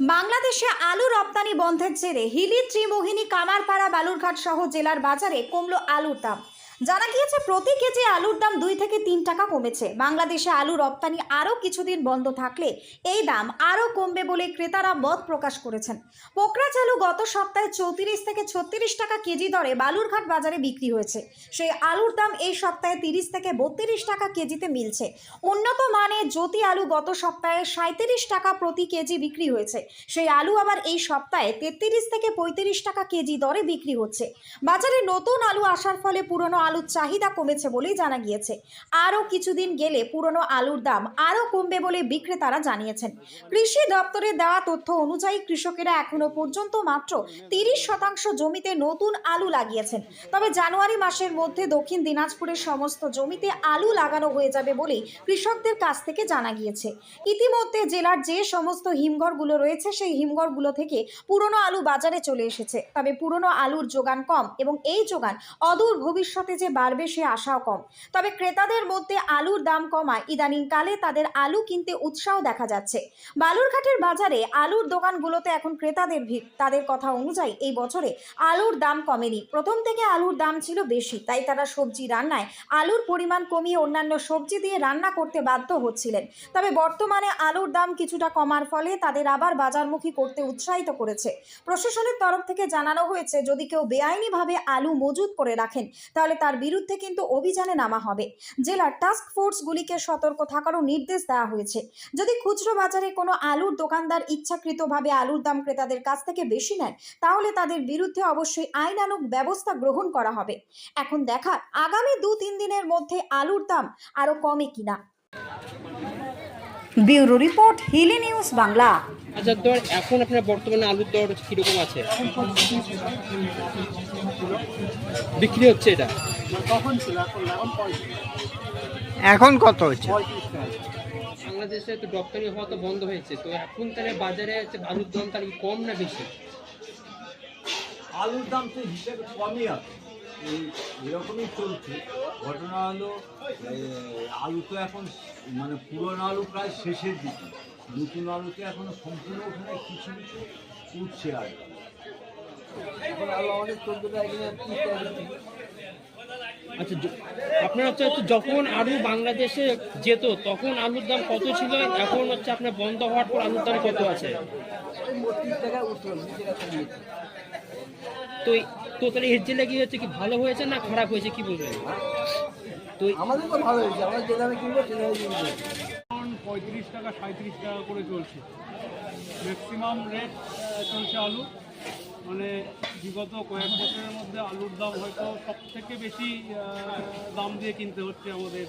বাংলাদেশে আলু রপ্তানি বন্ধের জেরে হিলি, ত্রিমোহিনী, কামারপাড়া, বালুরঘাট সহ জেলার বাজারে কমলো আলুর দাম। জানা গিয়েছে, প্রতি কেজি আলুর দাম দুই থেকে তিন টাকা কমেছে। বাংলাদেশে আলু রপ্তানি আরও কিছুদিন বন্ধ থাকলে এই দাম আরও কমবে বলে ক্রেতারা মত প্রকাশ করেছেন। পোকরাজ আলু গত সপ্তাহে চৌত্রিশ থেকে ছত্রিশ টাকা কেজি দরে বালুরঘাট বাজারে বিক্রি হয়েছে। সেই আলুর দাম এই সপ্তাহে তিরিশ থেকে বত্রিশ টাকা কেজিতে মিলছে। উন্নত মানের জ্যোতি আলু গত সপ্তাহে সাঁত্রিশ টাকা প্রতি কেজি বিক্রি হয়েছে। সেই আলু আবার এই সপ্তাহে তেত্রিশ থেকে পঁয়ত্রিশ টাকা কেজি দরে বিক্রি হচ্ছে। বাজারে নতুন আলু আসার ফলে পুরনো আলুর চাহিদা কমেছে বলেই জানা গিয়েছে। আরও কিছুদিন গেলে পুরনো আলুর দাম আরও কমবে বলে বিক্রেতারা জানিয়েছেন। কৃষি দপ্তরের দেওয়া তথ্য অনুযায়ী কৃষকেরা এখনও পর্যন্ত মাত্র তিরিশ শতাংশ জমিতে নতুন আলু লাগিয়েছেন। তবে জানুয়ারি মাসের মধ্যে দক্ষিণ দিনাজপুরের সমস্ত জমিতে আলু লাগানো হয়ে যাবে বলেই কৃষকদের কাছ থেকে জানা গিয়েছে। ইতিমধ্যে জেলার যে সমস্ত হিমঘরগুলো রয়েছে, সেই হিমঘরগুলো থেকে পুরনো আলু বাজারে চলে এসেছে। তবে পুরনো আলুর যোগান কম এবং এই যোগান অদূর ভবিষ্যতে যে বাড়বে সে আশাও কম। তবে ক্রেতাদের মধ্যে আলুর দাম কমায়। ইদানিংকালে তাদের আলু কিনতে উৎসাহ দেখা যাচ্ছে। বালুরঘাটের বাজারে আলুর দোকানগুলোতে এখন ক্রেতাদের ভিড়। তাদের কথা অনুযায়ী এই বছরে আলুর দাম কমেনি। প্রথম থেকে আলুর দাম ছিল বেশি। তাই তারা সবজি রান্নায় আলুর পরিমাণ কমিয়ে অন্যান্য সবজি দিয়ে রান্না করতে বাধ্য হচ্ছিলেন। তবে বর্তমানে আলুর দাম কিছুটা কমার ফলে তাদের আবার বাজারমুখী করতে উৎসাহিত করেছে। প্রশাসনের তরফ থেকে জানানো হয়েছে, যদি কেউ বেআইনিভাবে আলু মজুত করে রাখেন, তাহলে তার বিরুদ্ধে কিন্তু অভিযানে নামা হবে। জেলার টাস্ক ফোর্সগুলিকে সতর্ক থাকারও নির্দেশ দেওয়া হয়েছে। যদি খুচরো বাজারে কোনো আলুর দোকানদার ইচ্ছাকৃতভাবে আলুর দাম ক্রেতাদের কাছ থেকে বেশি নেয়, তাহলে তাদের বিরুদ্ধে অবশ্যই আইনানুগ ব্যবস্থা গ্রহণ করা হবে। এখন দেখার আগামী দু তিন দিনের মধ্যে আলুর দাম আরও কমে কিনা। Bureau report, Hili news Bangla. আচ্ছা দর এখন আপনার বর্তমানে আলুর দর কীরকম আছে? বিক্রি হচ্ছে এটা? এখন কত হচ্ছে? বাংলাদেশে তো ডক্টরি হওয়া তো বন্ধ হয়েছে তো এখন তাহলে বাজারে হচ্ছে আলুর দাম তার কম না বেশি? আলুর দাম তো হিসেবে কমই আছে। এই এরকমই চলছে। ঘটনা হলো আলু তো এখন মানে পুরনো আলু প্রায় শেষের দিকে। নতুন আলুতে এখনও সম্পূর্ণ ওখানে কিছু কিছু উঠছে আর। এখন আলু বিক্রি। আচ্ছা আপনার হচ্ছে হচ্ছে যখন আলু বাংলাদেশে যেত তখন আলুর দাম কত ছিল? এখন হচ্ছে আপনার বন্ধ হওয়ার পর আলুর দাম কত আছে? টাকা উঠল বিশ টাকা কমিয়েছে তো এই- তো তাহলে এর জেলে কি হচ্ছে কি ভালো হয়েছে না খারাপ হয়েছে? কি বলবেন? তো আমাদের তো ভালো হয়েছে আমরা যে দামে কিনবো সে দামে কিনবো। পঁয়ত্রিশ টাকা সাঁত্রিশ টাকা করে চলছে। ম্যাক্সিমাম রেট চলছে আলু। মানে বিগত কয়েক বছরের মধ্যে আলুর দাম হয়তো সব থেকে বেশি দাম দিয়ে কিনতে হচ্ছে আমাদের।